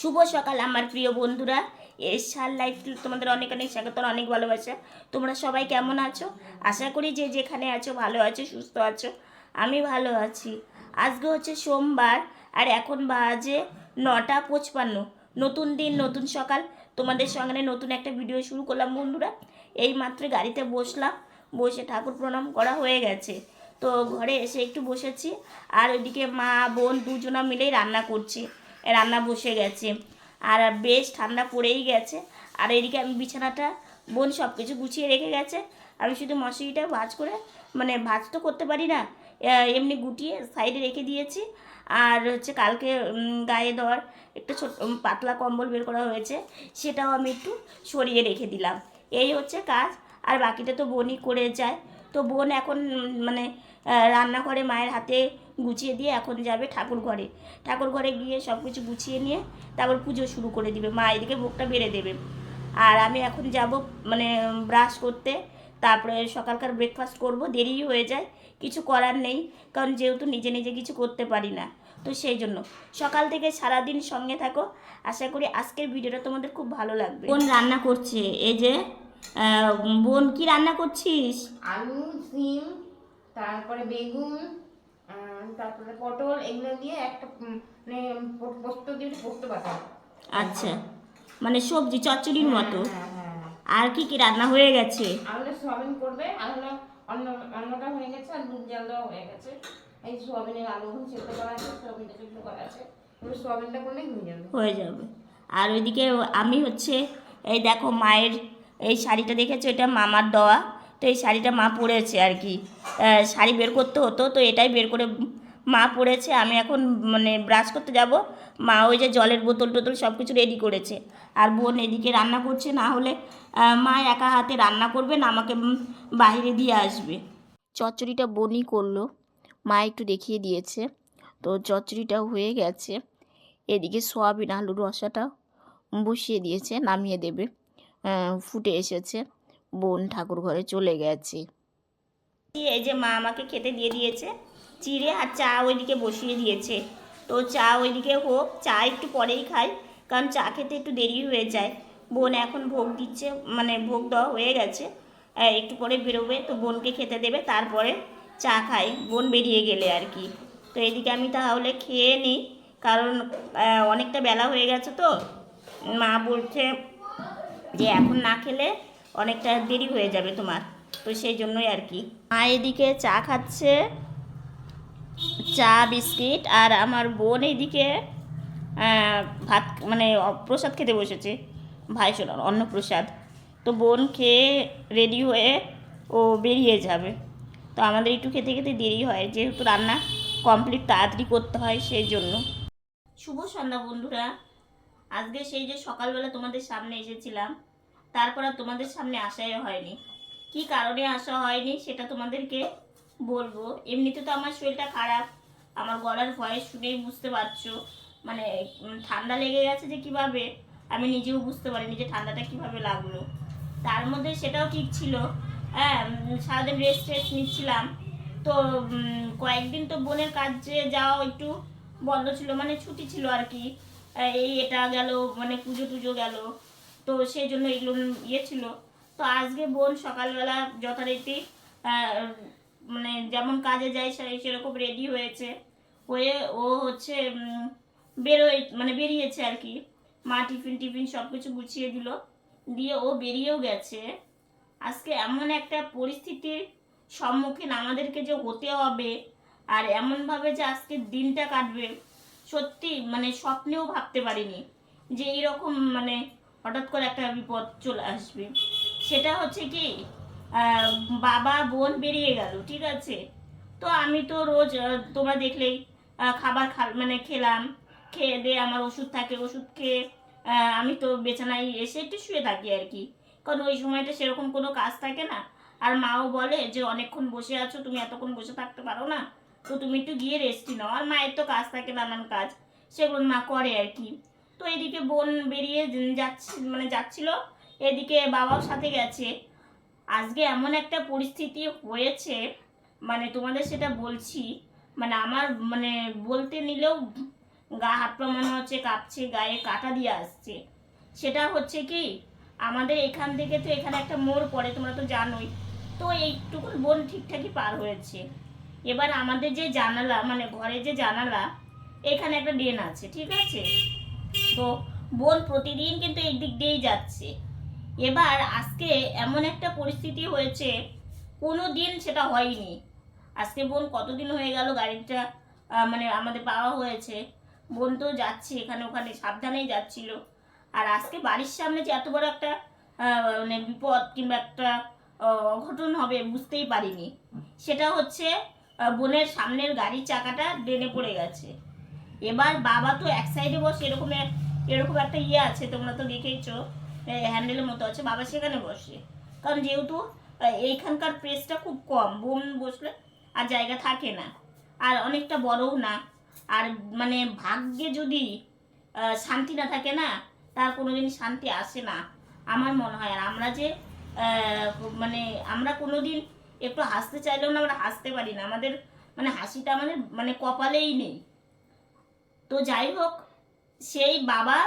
শুভ সকাল, আমার প্রিয় বন্ধুরা। এসার লাইফ তোমাদের অনেক অনেক স্বাগত, অনেক ভালোবাসা। তোমরা সবাই কেমন আছো? আশা করি যে যেখানে আছো, ভালো আছো, সুস্থ আছো। আমি ভালো আছি। আজকে হচ্ছে সোমবার, আর এখন বাজে নটা পঁচপান্ন। নতুন দিন, নতুন সকাল। তোমাদের সঙ্গে নতুন একটা ভিডিও শুরু করলাম, বন্ধুরা। এই মাত্র গাড়িতে বসলাম, বসে ঠাকুর প্রণাম করা হয়ে গেছে। তো ঘরে এসে একটু বসেছি, আর ওইদিকে মা, বোন দুজনা মিলেই রান্না করছে। রান্না বসে গেছে। আর বেশ ঠান্ডা পড়েই গেছে। আর এদিকে আমি বিছানাটা, বোন সব কিছু গুছিয়ে রেখে গেছে। আমি শুধু মশারিটা ভাজ করে মানে ভাজ তো করতে পারি না এমনি গুটিয়ে সাইডে রেখে দিয়েছি। আর হচ্ছে কালকে গায়ে দেওয়ার একটা ছোট পাতলা কম্বল বের করা হয়েছে, সেটাও আমি একটু সরিয়ে রেখে দিলাম। এই হচ্ছে কাজ। আর বাকিটা তো বোনই করে যায়। তো বোন এখন মানে রান্না করে মায়ের হাতে গুছিয়ে দিয়ে এখন যাবে ঠাকুর ঘরে। ঠাকুর ঘরে গিয়ে সব কিছু গুছিয়ে নিয়ে তারপর পুজো শুরু করে দিবে। মা এদিকে ভোগটা বেড়ে দেবে। আর আমি এখন যাব মানে ব্রাশ করতে। তারপরে সকালকার ব্রেকফাস্ট করব। দেরি হয়ে যায়। কিছু করার নেই। কারণ যেহেতু নিজে নিজে কিছু করতে পারি না। তো সেই জন্য সকাল থেকে সারাদিন সঙ্গে থাকো। আশা করি আজকের ভিডিওটা তোমাদের খুব ভালো লাগবে। বোন রান্না করছে। এই যে বোন কি রান্না করছিস? আলু সিম তারপরে বেগুন তারপরে পটল এগুলো দিয়ে একটা মানে পোস্ত দিয়ে পোস্ত বাটা আচ্ছা। মানে সবজি চচ্চড়ির মতো? হ্যাঁ হ্যাঁ। হ্যাঁ। আর কি কি রান্না হয়ে গেছে? আর হলো সোয়াবিন করবে আর হলো অন্য অন্যটা হয়ে গেছে আর দুধ জাল দেওয়া হয়ে গেছে। এই সোয়াবিনের আলু সেদ্ধ করা আছে সোয়াবিনটা সেদ্ধ করা আছে। সোয়াবিনটা করলে হয়ে যাবে হয়ে যাবে। আর ওইদিকে আমি হচ্ছে এই দেখো মায়ের এই শাড়িটা দেখেছ? এটা মামার দেওয়া। তো এই শাড়িটা মা পরেছে আর কি। শাড়ি বের করতে হতো, তো এটাই বের করে মা পরেছে। আমি এখন মানে ব্রাশ করতে যাব। মা ওই যে জলের বোতল টোতল সব কিছু রেডি করেছে। আর বোন এদিকে রান্না করছে, না হলে মা একা হাতে রান্না করবে না, আমাকে বাইরে দিয়ে আসবে। চচ্চড়িটা বোনই করল। মা একটু দেখিয়ে দিয়েছে। তো চচ্চড়িটা হয়ে গেছে। এদিকে সোয়াবিন, আলুর রসাটা বসিয়ে দিয়েছে, নামিয়ে দেবে। ফুটে এসেছে। বোন ঠাকুর ঘরে চলে গেছে। এই যে মা আমাকে খেতে দিয়ে দিয়েছে, চিড়ে আর চা ওইদিকে বসিয়ে দিয়েছে। তো চা ওইদিকে হোক, চা একটু পরেই খাই, কারণ চা খেতে একটু দেরি হয়ে যায়। বোন এখন ভোগ দিচ্ছে মানে ভোগ দেওয়া হয়ে গেছে। একটু পরে বেরোবে, তো বোনকে খেতে দেবে, তারপরে চা খাই। বোন বেরিয়ে গেলে আর কি। তো এদিকে আমি তাহলে খেয়ে নিই, কারণ অনেকটা বেলা হয়ে গেছে তো। মা বলছে যে এখন না খেলে অনেকটা দেরি হয়ে যাবে তোমার। তো সেই জন্যই আর কি। মা এদিকে চা খাচ্ছে চা বিস্কিট আর আমার বোন এইদিকে ভাত মানে প্রসাদ খেতে বসেছে ভাই সোনার অন্নপ্রসাদ। তো বোন খেয়ে রেডি হয়ে ও বেরিয়ে যাবে। তো আমাদের একটু খেতে খেতে দেরি হয় যেহেতু রান্না কমপ্লিট তাড়াতাড়ি করতে হয় সেই জন্য। শুভ সন্ধ্যা বন্ধুরা। আজকে সেই যে সকালবেলা তোমাদের সামনে এসেছিলাম তারপর আর তোমাদের সামনে আসাই হয়নি। কি কারণে আসা হয়নি সেটা তোমাদেরকে বলব। এমনিতে তো আমার শরীরটা খারাপ। আমার গলার ভয়েস শুনেই বুঝতে পারছ। মানে ঠান্ডা লেগে গেছে যে কীভাবে? আমি নিজেও বুঝতে পারিনি যে ঠান্ডাটা কীভাবে লাগল। তার মধ্যে সেটাও ঠিক ছিল। হ্যাঁ সারাদিন রেস্ট টেস্ট নিচ্ছিলাম। তো কয়েকদিন তো বোনের কাজে যাওয়া একটু বন্ধ ছিল। মানে ছুটি ছিল আর কি। এই এটা গেল মানে পুজো টুজো গেল। তো সেই জন্য এগুলো ইয়ে ছিল। তো আজকে বোন সকালবেলা যথারীতি মানে যেমন কাজে যায় সেরকম রেডি হয়েছে। হয়ে ও হচ্ছে বেরোয় মানে বেরিয়েছে আর কি। মা টিফিন টিফিন সব কিছু গুছিয়ে দিল। দিয়ে ও বেরিয়েও গেছে। আজকে এমন একটা পরিস্থিতির সম্মুখীন আমাদেরকে যে হতে হবে, আর এমনভাবে যে আজকে দিনটা কাটবে, সত্যি মানে স্বপ্নেও ভাবতে পারিনি। যে এইরকম মানে হঠাৎ করে একটা বিপদ চলে আসবে। সেটা হচ্ছে কি বাবা, বোন বেরিয়ে গেল, ঠিক আছে? তো আমি তো রোজ তোমরা দেখলেই খাবার খা মানে খেলাম, খেয়ে দিয়ে আমার ওষুধ থাকে, ওষুধ খেয়ে আমি তো বেছানায় এসে একটু শুয়ে থাকি আর কি। কারণ ওই সময়টা সেরকম কোনো কাজ থাকে না। আর মাও বলে যে, অনেকক্ষণ বসে আছো, তুমি এতক্ষণ বসে থাকতে পারো না। তো তুমি একটু গিয়ে রেস্টই নাও। আর মায়ের তো কাজ থাকে, নানান কাজ। সেগুলো মা করে আর কি। তো এদিকে বোন বেরিয়ে যাচ্ছে মানে যাচ্ছিল। এদিকে বাবাও সাথে গেছে। আজকে এমন একটা পরিস্থিতি হয়েছে মানে তোমাদের সেটা বলছি মানে আমার মানে বলতে নিলেও গা হাত পা মনে হচ্ছে কাঁপছে, গায়ে কাটা দিয়ে আসছে। সেটা হচ্ছে কি, আমাদের এখান থেকে তো এখানে একটা মোড় পড়ে, তোমরা তো জানোই। তো এইটুকু বোন ঠিকঠাকই পার হয়েছে। এবার আমাদের যে জানালা মানে ঘরে যে জানালা, এখানে একটা ড্রেন আছে, ঠিক আছে? তো বোন প্রতিদিন কিন্তু এই দিক দিয়েই যাচ্ছে। এবার আজকে এমন একটা পরিস্থিতি হয়েছে, কোনো দিন সেটা হয়নি। আজকে বোন কতদিন হয়ে গেল গাড়িটা মানে আমাদের পাওয়া হয়েছে। বোন তো যাচ্ছে এখানে ওখানে, সাবধানেই যাচ্ছিল। আর আজকে বাড়ির সামনে যে এত বড় একটা মানে বিপদ কিংবা একটা অঘটন হবে বুঝতেই পারিনি। সেটা হচ্ছে বোনের সামনের গাড়ির চাকাটা ড্রেনে পড়ে গেছে। এবার বাবা তো এক সাইডে বসে এরকম এক- এরকম একটা ইয়ে আছে, তোমরা তো দেখেইছো হ্যান্ডেলের মতো আছে, বাবা সেখানে বসে। কারণ যেহেতু এইখানকার প্রেসটা খুব কম বোন বসলে আর জায়গা থাকে না, আর অনেকটা বড়ও না। আর মানে ভাগ্যে যদি শান্তি না থাকে না, তার কোনোদিন শান্তি আসে না, আমার মনে হয়। আর আমরা যে মানে আমরা কোনোদিন একটু হাসতে চাইলেও না, আমরা হাসতে পারি না। আমাদের মানে হাসিটা আমাদের মানে কপালেই নেই। তো যাই হোক সেই বাবা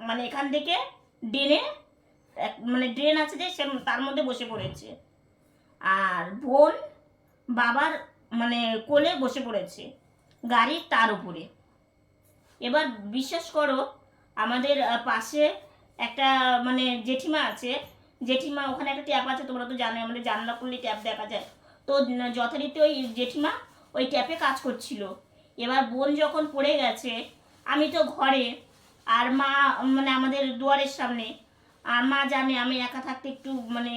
মানে এখান থেকে ড্রেনে মানে ড্রেন আছে যে, সে তার মধ্যে বসে পড়েছে। আর বোন বাবার মানে কোলে বসে পড়েছে গাড়ির তার উপরে। এবার বিশ্বাস করো, আমাদের পাশে একটা মানে জেঠিমা আছে। জেঠিমা, ওখানে একটা ট্যাপ আছে, তোমরা তো জানো আমাদের জানলা করলে ট্যাপ দেখা যায়। তো যথারীতি ওই জেঠিমা ওই ট্যাপে কাজ করছিল। এবার বোন যখন পড়ে গেছে আমি তো ঘরে, আর মা মানে আমাদের দুয়ারের সামনে, আর মা জানে আমি একা থাকতে একটু মানে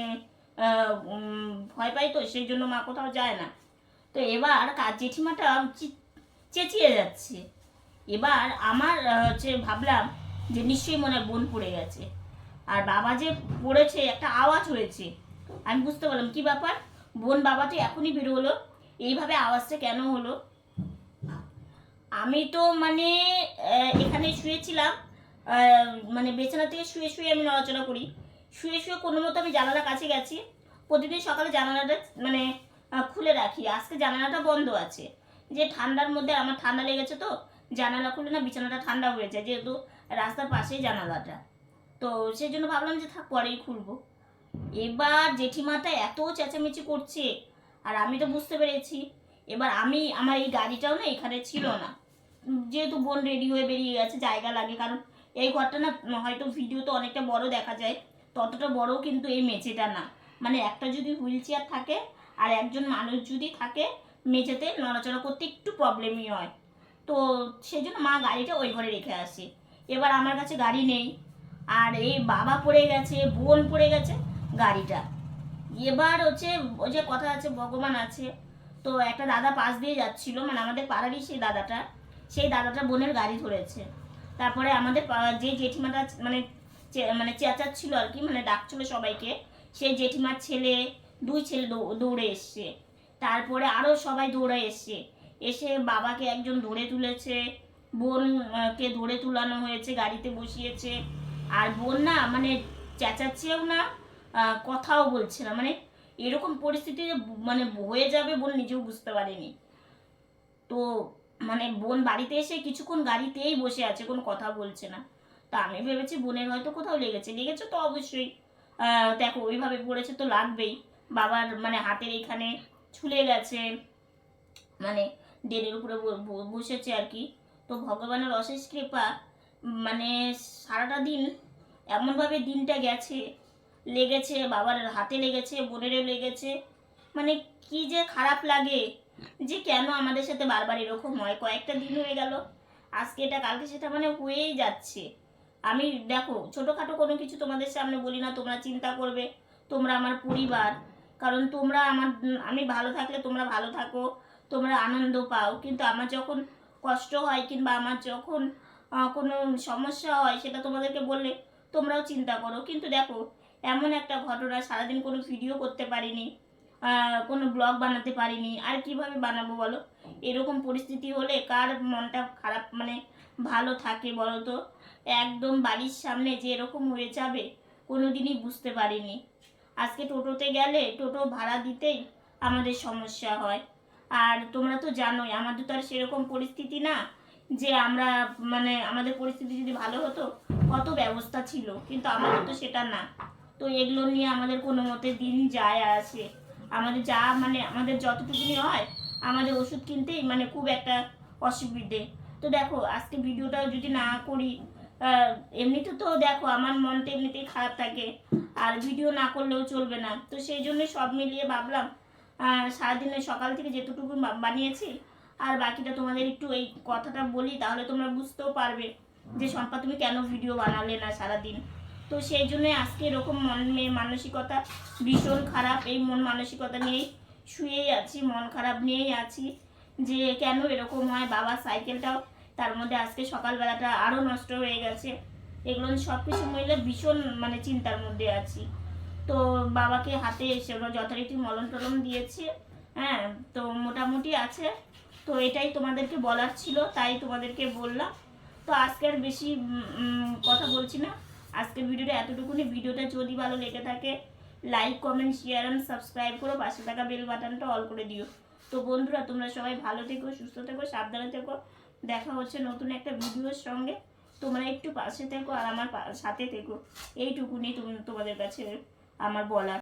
ভয় পাই তো, সেই জন্য মা কোথাও যায় না। তো এবার কাজ জেঠিমাটা চেঁচিয়ে যাচ্ছে। এবার আমার হচ্ছে ভাবলাম যে নিশ্চয়ই মনে হয় বোন পড়ে গেছে। আর বাবা যে পড়েছে, একটা আওয়াজ হয়েছে। আমি বুঝতে পারলাম, কি ব্যাপার? বোন বাবা তো এখনই বেরোলো। এইভাবে আওয়াজটা কেন হলো? আমি তো মানে এখানে শুয়েছিলাম। মানে বিছানা থেকে শুয়ে শুয়ে আমি নড়াচড়া করি। শুয়ে শুয়ে কোনো মতো আমি জানালার কাছে গেছি। প্রতিদিন সকালে জানালাটা মানে খুলে রাখি। আজকে জানালাটা বন্ধ আছে। যে ঠান্ডার মধ্যে আমার ঠান্ডা লেগেছে তো, জানালা খুলে না বিছানাটা ঠান্ডা হয়ে যায়, যেহেতু রাস্তার পাশেই জানালাটা। তো সেই জন্য ভাবলাম যে থাক, পরেই খুলবো। এবার জেঠিমাটা এত চেঁচামেচি করছে, আর আমি তো বুঝতে পেরেছি এবার আমি, আমার এই গাড়িটাও না এখানে ছিল না। যেহেতু বোন রেডি হয়ে বেরিয়ে গেছে, জায়গা লাগে, কারণ এই ঘরটা না, হয়তো ভিডিও তো অনেকটা বড় দেখা যায়। ততটা বড় কিন্তু এই মেঝেটা না। মানে একটা যদি হুইল চেয়ার থাকে, আর একজন মানুষ যদি থাকে, মেঝেতে নড়াচড়া করতে একটু প্রবলেমই হয়। তো সেই জন্য মা গাড়িটা ওই ঘরে রেখে আসে। এবার আমার কাছে গাড়ি নেই। আর এই বাবা পড়ে গেছে, বোন পড়ে গেছে, গাড়িটা। এবার হচ্ছে, ওই যে কথা আছে, ভগবান আছে। তো একটা দাদা পাশ দিয়ে যাচ্ছিল মানে আমাদের পাড়ারই সেই দাদাটা সেই দাদাটা বোনের গাড়ি ধরেছে। তারপরে আমাদের যে জেঠিমাটা মানে মানে চেঁচাচ্ছিল আর কি মানে ডাকছিল সবাইকে সেই জেঠিমার ছেলে, দুই ছেলে দৌড়ে এসছে। তারপরে আরও সবাই দৌড়ে এসছে। এসে বাবাকে একজন ধরে তুলেছে বোনকে ধরে তুলানো হয়েছে, গাড়িতে বসিয়েছে। আর বোন না মানে চেঁচাচ্ছেও না কথাও বলছে না মানে এরকম পরিস্থিতি মানে হয়ে যাবে বোন নিজেও বুঝতে পারেনি। তো মানে বোন বাড়িতে এসে কিছুক্ষণ গাড়িতেই বসে আছে, কোনো কথা বলছে না। তা আমি ভেবেছি বোনের হয়তো কোথাও লেগেছে। লেগেছে তো অবশ্যই। দেখো, ওইভাবে পড়েছে তো লাগবেই। বাবার মানে হাতের এখানে ছুলে গেছে মানে ডেনের উপরে বসেছে আর কি। তো ভগবানের অশেষ কৃপা মানে সারাটা দিন এমনভাবে দিনটা গেছে লেগেছে, বাবার হাতে লেগেছে, বোনেরও লেগেছে। মানে কি যে খারাপ লাগে, যে কেন আমাদের সাথে বারবার এরকম হয়? কয়েকটা দিন হয়ে গেল, আজকে এটা, কালকে সেটা মানে হয়েই যাচ্ছে। আমি দেখো, ছোটোখাটো কোনো কিছু তোমাদের সামনে বলি না, তোমরা চিন্তা করবে, তোমরা আমার পরিবার। কারণ তোমরা আমার, আমি ভালো থাকলে তোমরা ভালো থাকো, তোমরা আনন্দ পাও। কিন্তু আমার যখন কষ্ট হয় কিংবা আমার যখন কোনো সমস্যা হয়, সেটা তোমাদেরকে বললে তোমরাও চিন্তা করো। কিন্তু দেখো এমন একটা ঘটনা, সারাদিন কোনো ভিডিও করতে পারিনি কোনো ব্লগ বানাতে পারিনি, আর কীভাবে বানাবো বলো? এরকম পরিস্থিতি হলে কার মনটা খারাপ মানে ভালো থাকে বলো তো? একদম বাড়ির সামনে যে এরকম হয়ে যাবে কোনো দিনই বুঝতে পারিনি। আজকে টোটোতে গেলে টোটো ভাড়া দিতেই আমাদের সমস্যা হয়। আর তোমরা তো জানোই, আমাদের তো আর সেরকম পরিস্থিতি না, যে আমরা মানে আমাদের পরিস্থিতি যদি ভালো হতো, কত ব্যবস্থা ছিল। কিন্তু আমাদের তো সেটা না। তো এগুলো নিয়ে আমাদের কোনো মতে দিন যায় আসে। আমাদের যা মানে আমাদের যতটুকুনি হয়, আমাদের ওষুধ কিনতেই মানে খুব একটা অসুবিধে। তো দেখো, আজকে ভিডিওটাও যদি না করি এমনিতে তো দেখো আমার মনটা এমনিতেই খারাপ থাকে। আর ভিডিও না করলেও চলবে না। তো সেই জন্য সব মিলিয়ে ভাবলাম সারাদিনে সকাল থেকে যেটুকু বা- বানিয়েছি, আর বাকিটা তোমাদের একটু এই কথাটা বলি, তাহলে তোমরা বুঝতেও পারবে যে শম্পা, তুমি কেন ভিডিও বানালে না সারাদিন? তো সেই জন্য আজকে এরকম মন মানসিকতা ভীষণ খারাপ। এই মন মানসিকতা নিয়েই শুয়েই আছি, মন খারাপ নিয়েই আছি যে কেন এরকম হয়? বাবার সাইকেলটাও তার মধ্যে আজকে সকালবেলাটা আরও নষ্ট হয়ে গেছে। এগুলো সব কিছু মিলে ভীষণ মানে চিন্তার মধ্যে আছি। তো বাবাকে হাতে এসে ওরা যথারীতি মলম টলম দিয়েছে হ্যাঁ তো মোটামুটি আছে। তো এটাই তোমাদেরকে বলার ছিল, তাই তোমাদেরকে বললাম। তো আজকে আর বেশি কথা বলছি না। আজকের ভিডিওটা এতটুকুনি। ভিডিওটা যদি ভালো লেগে থাকে like comment share and subscribe করো। পাশে থাকা বেল বাটনটা অল করে দিও। তো বন্ধুরা, তোমরা সবাই ভালো থেকো, সুস্থ থেকো, সাবধানে থেকো। দেখা হচ্ছে নতুন একটা ভিডিওর সঙ্গে। তোমরা একটু পাশে থেকো আর আমার সাথে থেকো। এইটুকুনি তুমি তোমাদের কাছে আমার বলার।